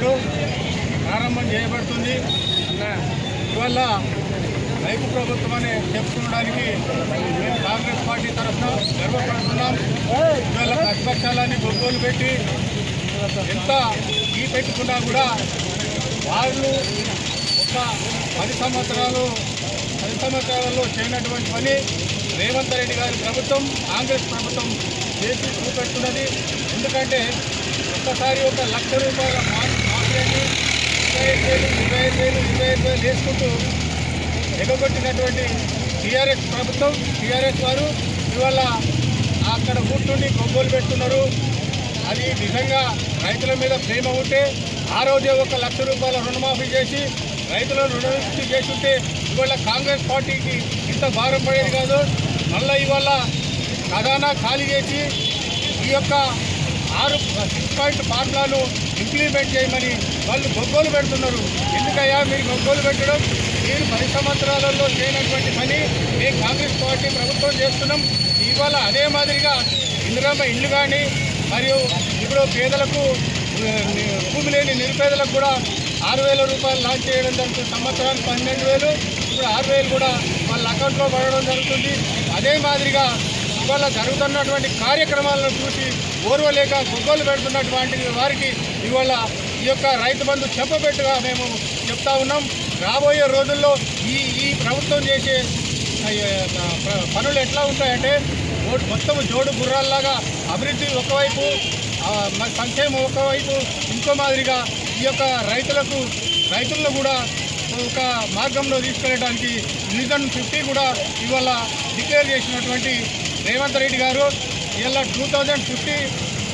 నాడు ప్రారంభం చేయబడుతుంది. ఇవాళ రైతు ప్రభుత్వం అని చెప్పుకోవడానికి మేము కాంగ్రెస్ పార్టీ తరఫున గర్వపడుతున్నాం. ఇవాళ ప్రతిపక్షాలని కొనుగోలు పెట్టి ఎంత ఈ పెట్టుకున్నా కూడా వాళ్ళు ఒక పది సంవత్సరాలు పది సంవత్సరాలలో చేయనటువంటి పని రేవంత్ రెడ్డి గారి ప్రభుత్వం కాంగ్రెస్ ప్రభుత్వం చేసి చూపెడుతున్నది. ఎందుకంటే ఒక్కసారి ఒక లక్ష రూపాయల మార్పు ఇరవై ఐదు వేలు ఇరవై ఐదు వేలు ఇరవై ఐదు వేలు వేసుకుంటూ ఎగగొట్టినటువంటి టీఆర్ఎస్ ప్రభుత్వం టీఆర్ఎస్ వారు ఇవాళ అక్కడ కూర్చుండి కొనుగోలు పెడుతున్నారు. అది నిజంగా రైతుల మీద ప్రేమ ఉంటే ఆ రోజే ఒక లక్ష రూపాయల రుణమాఫీ చేసి రైతులను రుణమాఫీ చేస్తుంటే ఇవాళ కాంగ్రెస్ పార్టీకి ఇంత భారం పడేది కాదు. మళ్ళీ ఇవాళ ఖజానా ఖాళీ చేసి ఈ యొక్క ఆరు సిక్స్ పాయింట్ ఫార్ములాను ఇంప్లిమెంట్ చేయమని వాళ్ళు గొగ్గోలు పెడుతున్నారు. ఎందుకయ్యా మీరు గొగ్గోలు పెట్టడం? మీరు పది సంవత్సరాలలో చేయనటువంటి పని మేము కాంగ్రెస్ పార్టీ ప్రభుత్వం చేస్తున్నాం. ఇవాళ అదే మాదిరిగా ఇందిరామ్మ ఇల్లు కానీ మరియు ఇప్పుడు పేదలకు భూమి లేని నిరుపేదలకు కూడా ఆరు వేల రూపాయలు లాంచ్ చేయడం జరుగుతుంది. సంవత్సరానికి పన్నెండు వేలు ఇప్పుడు ఆరు వేలు కూడా వాళ్ళ అకౌంట్లో పడడం జరుగుతుంది. అదే మాదిరిగా ఇవాళ జరుగుతున్నటువంటి కార్యక్రమాలను చూసి ఓర్వలేక గొగ్గోలు పెడుతున్నటువంటి వారికి ఇవాళ ఈ యొక్క రైతు బంధు చెప్పబెట్టుగా మేము చెప్తా ఉన్నాం. రాబోయే రోజుల్లో ఈ ఈ ప్రభుత్వం చేసే పనులు ఎట్లా ఉంటాయంటే మొత్తం జోడు గుర్రాల్లాగా అభివృద్ధి ఒకవైపు సంక్షేమం ఒకవైపు ఇంకో మాదిరిగా ఈ యొక్క రైతులకు రైతులను కూడా ఒక మార్గంలో తీసుకెళ్ళడానికి విజన్ ఫిఫ్టీ కూడా ఇవాళ డిక్లేర్ చేసినటువంటి రేవంత్ రెడ్డి గారు ఇలా టూ థౌజండ్ ఫిఫ్టీ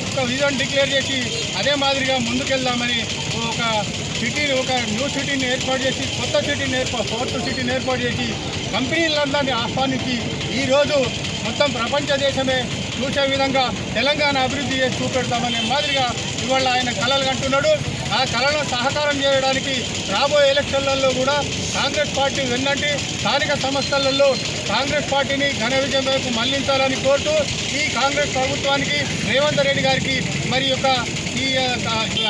ఒక విజన్ డిక్లేర్ చేసి అదే మాదిరిగా ముందుకెళ్దామని ఒక సిటీని ఒక న్యూ సిటీని ఏర్పాటు చేసి కొత్త సిటీని ఏర్పాటు ఫోర్త్ సిటీని ఏర్పాటు చేసి కంపెనీలందరినీ ఆహ్వానించి ఈరోజు మొత్తం ప్రపంచ దేశమే చూసే విధంగా తెలంగాణ అభివృద్ధి చేసి చూపెడతామనే మాదిరిగా ఇవాళ ఆయన కళలు కంటున్నాడు. ఆ కళను సహకారం చేయడానికి రాబోయే ఎలక్షన్లలో కూడా కాంగ్రెస్ పార్టీ వెన్నంటి స్థానిక సంస్థలలో కాంగ్రెస్ పార్టీని ఘన విజయం వైపు మళ్ళించాలని కోరుతూ ఈ కాంగ్రెస్ ప్రభుత్వానికి రేవంత్ రెడ్డి గారికి మరి యొక్క ఈ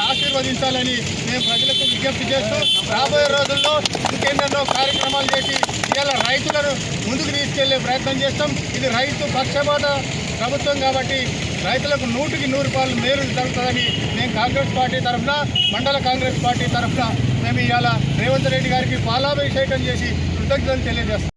ఆశీర్వదించాలని మేము ప్రజలకు విజ్ఞప్తి చేస్తూ రాబోయే రోజుల్లో ఇంకెన్నెన్నో కార్యక్రమాలు చేసి ఇవాళ రైతులను ముందుకు తీసుకెళ్ళే ప్రయత్నం చేస్తాం. ఇది రైతు పక్షపాత ప్రభుత్వం కాబట్టి రైతులకు నూటికి నూరు రూపాయలు మేలు జరుగుతుందని మేము కాంగ్రెస్ పార్టీ తరఫున మండల కాంగ్రెస్ పార్టీ తరఫున మేము ఇవాళ రేవంత్ రెడ్డి గారికి పాలాభిషేకం చేసి కృతజ్ఞతలు తెలియజేస్తాం